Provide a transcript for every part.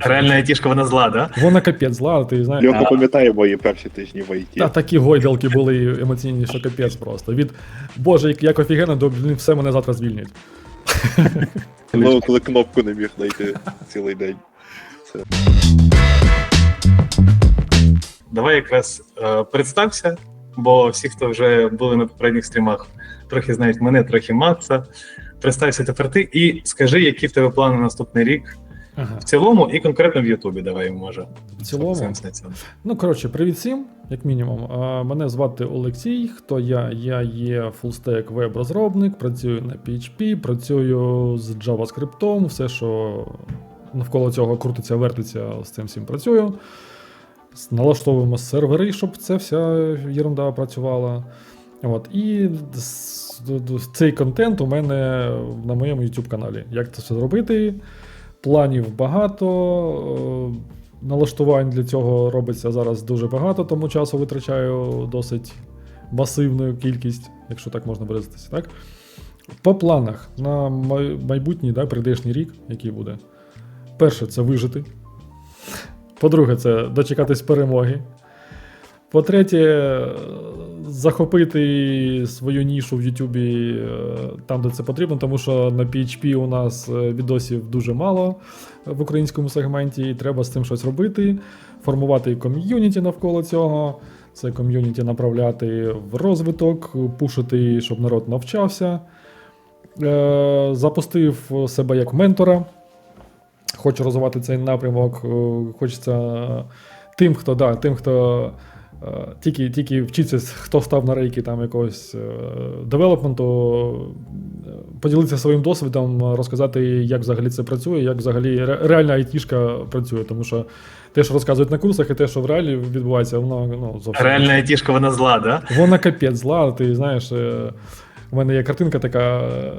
Реальна айтішка вона зла, да? Вона капець зла, ти знаєш. Льоха пам'ятає мої перші тижні в ІТ. Та такі гойдалки були емоційні, що капець просто. Від Боже, як, як офігенно, до блін, все мене завтра звільнять. Ну, коли кнопку не міг знайти цілий день. Це. Давай якраз е, представся, бо всі, хто вже були на попередніх стрімах, трохи знають мене, трохи Макса. Представся тепер ти і скажи, які в тебе плани на наступний рік Ага. в цілому і конкретно в Ютубі. Давай може. В цілому. Ну, коротше, привіт всім, як мінімум. Мене звати Олексій. Хто я? Я є фулстек веб-розробник, працюю на PHP, працюю з JavaScript, все, що навколо цього крутиться, вертиться, з цим всім працюю. Налаштовуємо сервери, щоб ця вся єрунда працювала. От, і цей контент у мене на моєму YouTube каналі. Як це все зробити? Планів багато. е, Налаштувань для цього робиться зараз дуже багато, тому часу витрачаю досить масивну кількість, якщо так можна виразитися. Так? По планах на майбутній да, прийдешній рік, який буде. Перше, це вижити. По-друге, це дочекатись перемоги. По-третє, захопити свою нішу в Ютубі е, там, де це потрібно, тому що на PHP у нас е, відосів дуже мало в українському сегменті, і треба з цим щось робити, формувати ком'юніті навколо цього. Це ком'юніті направляти в розвиток, пушити, щоб народ навчався. Е, запустив себе як ментора. Хочу розвивати цей напрямок. е, Хочеться тим, хто, да, тим, хто е, тільки, тільки вчиться, хто став на рейки там якогось е, девелопменту, е, поділитися своїм досвідом, розказати, як взагалі це працює, як взагалі реальна айтішка працює. Тому що те, що розказують на курсах, і те, що в реалі відбувається, воно ну, зовсім. Реальна айтішка вона зла, да? Вона капець зла, ти знаєш. е, У мене є картинка така, е,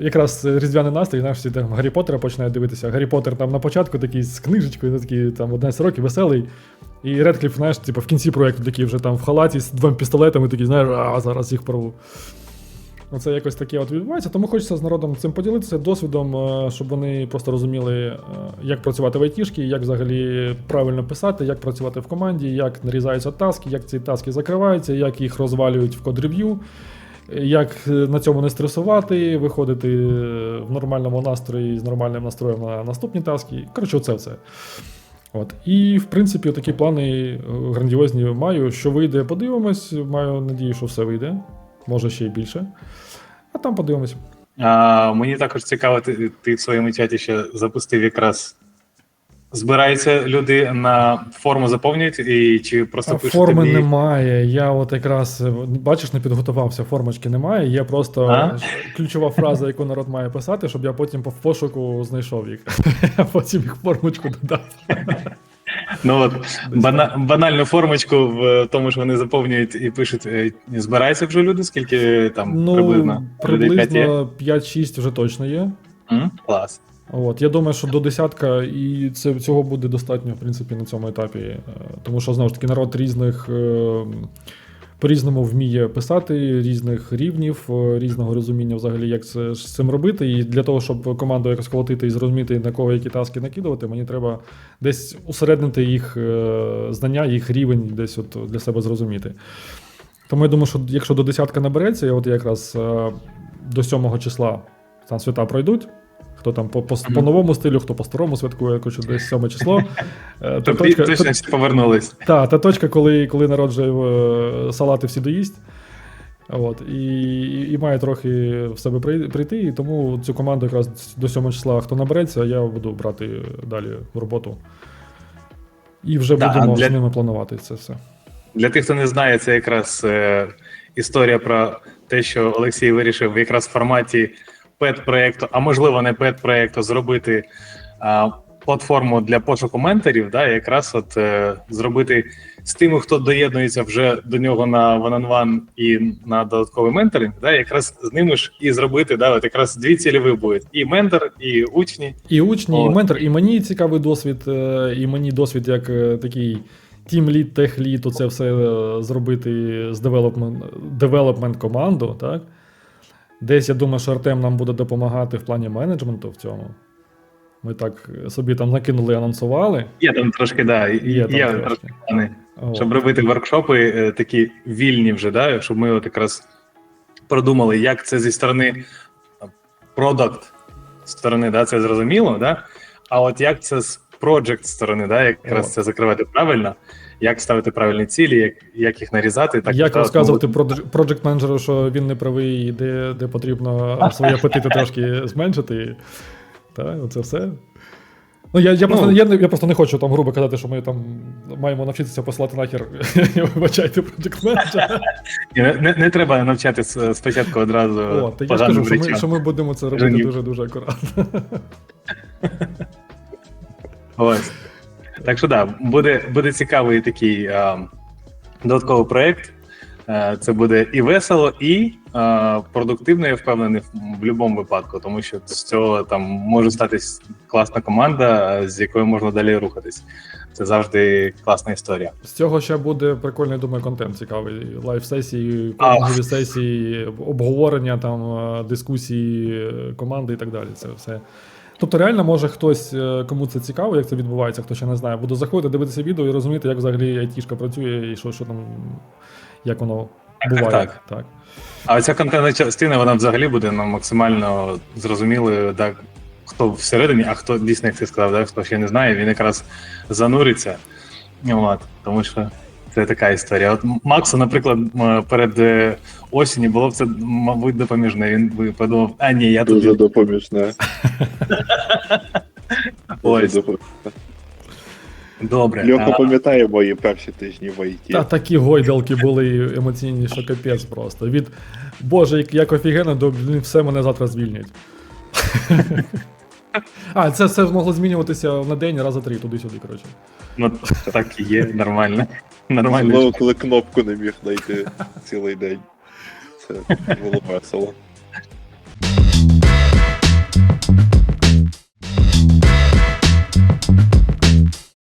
якраз різдвяний настрій, знаєш, всі там Гаррі Поттера починають дивитися. Гаррі Поттер там на початку такий з книжечкою, такий там 11 років веселий. І Редкліф, знаєш, типу, в кінці проєкту такий вже там в халаті з двома пістолетами, такий, знаєш, а зараз їх порву. Оце якось таке от відбувається, тому хочеться з народом цим поділитися досвідом, е, щоб вони просто розуміли, е, як працювати в айтішки, як взагалі правильно писати, як працювати в команді, як нарізаються таски, як ці таски закриваються, як їх розвалюють в код-рев'ю, як е, на цьому не стресувати, виходити в нормальному настрої з нормальним настроєм на наступні таски. Коротше, оце все. От. І, в принципі, такі плани е, грандіозні маю. Що вийде, подивимось. Маю надію, що все вийде. Може ще й більше. А там подивимось. А, мені також цікаво, ти, ти в своєму чаті ще запустив якраз. Збираються люди на форму заповнюють і чи просто пишуть форми тобі... немає. Я от якраз бачиш, не підготувався. Формочки немає. Є просто А? ключова фраза, яку народ має писати, щоб я потім по пошуку знайшов їх. А потім їх формочку додав. Ну от бана... банальну формочку в тому, що вони заповнюють і пишуть. е, Збираються вже люди, скільки там Ну, приблизно? Приблизно 5-6 вже точно є. Клас. От, я думаю, що до десятка, і це цього буде достатньо, в принципі, на цьому етапі. Е, Тому що знову ж таки народ різних е, по-різному вміє писати, різних рівнів, е, різного розуміння взагалі, як це з цим робити. І для того, щоб команду якось колотити і зрозуміти, на кого які таски накидувати, мені треба десь усереднити їх знання, їх рівень, десь от для себе зрозуміти. Тому я думаю, що якщо до десятка набереться, я от якраз до 7 числа там свята пройдуть. Хто там по, по, Мгм. по новому стилю, хто по старому святкує, хочу десь 7 число. Е, Та Тобто точка, точно всі повернулись. та, та точка, коли, коли народ вже е, салати всі доїсть. От, і, і, і має трохи в себе прийти, і тому цю команду якраз до 7 числа, хто набереться, я буду брати далі в роботу. І вже Да, будемо для- з ними планувати це все. Для тих, хто не знає, це якраз е, історія про те, що Олексій вирішив якраз в форматі пет-проєкту, а можливо, не пет-проєкту, зробити а, платформу для пошуку менторів, да, якраз от е, зробити з тими, хто доєднується вже до нього на one-on-one і на додатковий менторинг, да, якраз з ними ж і зробити, да, от якраз дві цільові будуть: і ментор, і учні. І учні, О. і ментор, і мені цікавий досвід, е, і мені досвід як е, такий тім-лід, тех-лід, це все е, зробити з девелопмент, девелопмент команду, так? Десь я думаю, що Артем нам буде допомагати в плані менеджменту в цьому. Ми так собі там накинули, анонсували. Є там трошки, да, є, там є трошки. трошки плани. От. щоб робити воркшопи е, такі вільні вже, да, щоб ми от якраз продумали, як це зі сторони продакт сторони, да, це зрозуміло, да? а от як це з project сторони, да, якраз От. це закривати правильно, як ставити правильні цілі, як, як їх нарізати. Так, Як розказувати тому- проджект менеджеру, що він не правий, і де, де потрібно свої апетити трошки зменшити. Так, оце все. Ну, я, я, просто, Ну. я, не- я просто не хочу там грубо казати, що ми там маємо навчитися посилати нахер, вибачайте, проджект менеджера. Не, не, не треба навчати спочатку одразу О, та я ж кажу, що ми, що ми будемо це робити дуже-дуже акуратно. Ось. Так що да, буде, буде цікавий такий а, додатковий проєкт. Е, Це буде і весело, і а, продуктивно, я впевнений, в будь-якому випадку, тому що з цього там може статись класна команда, з якою можна далі рухатись. Це завжди класна історія. З цього ще буде прикольний, думаю, контент цікавий. Лайв-сесії, А. кодингові сесії, обговорення, там, е, дискусії е, команди і так далі. Це все. Тобто, реально, може хтось, е, кому це цікаво, як це відбувається, хто ще не знає, буде заходити, дивитися відео і розуміти, як взагалі айтішка працює і що, що там, як воно буває. так. так. А оця контентна частина, вона взагалі буде ну, максимально зрозумілою, так, хто всередині, а хто дійсно, як ти сказав, да, хто ще не знає, він якраз зануриться. От, тому що це така історія. От Максу, наприклад, перед е, осінню було б це, мабуть, допоміжне. Він би подумав, а ні, я Дуже допоміжне. Дуже Ось, добре. Льоха А, пам'ятає мої перші тижні в ІТ. Та такі гойдалки були емоційні, що капець просто. Від Боже, як, офігенно, до все мене завтра звільнять. А, це все могло змінюватися на день раза три, туди-сюди, коротше. Ну, так і є, нормально. Нормально. Знову, коли кнопку не міг знайти цілий день. Це було весело.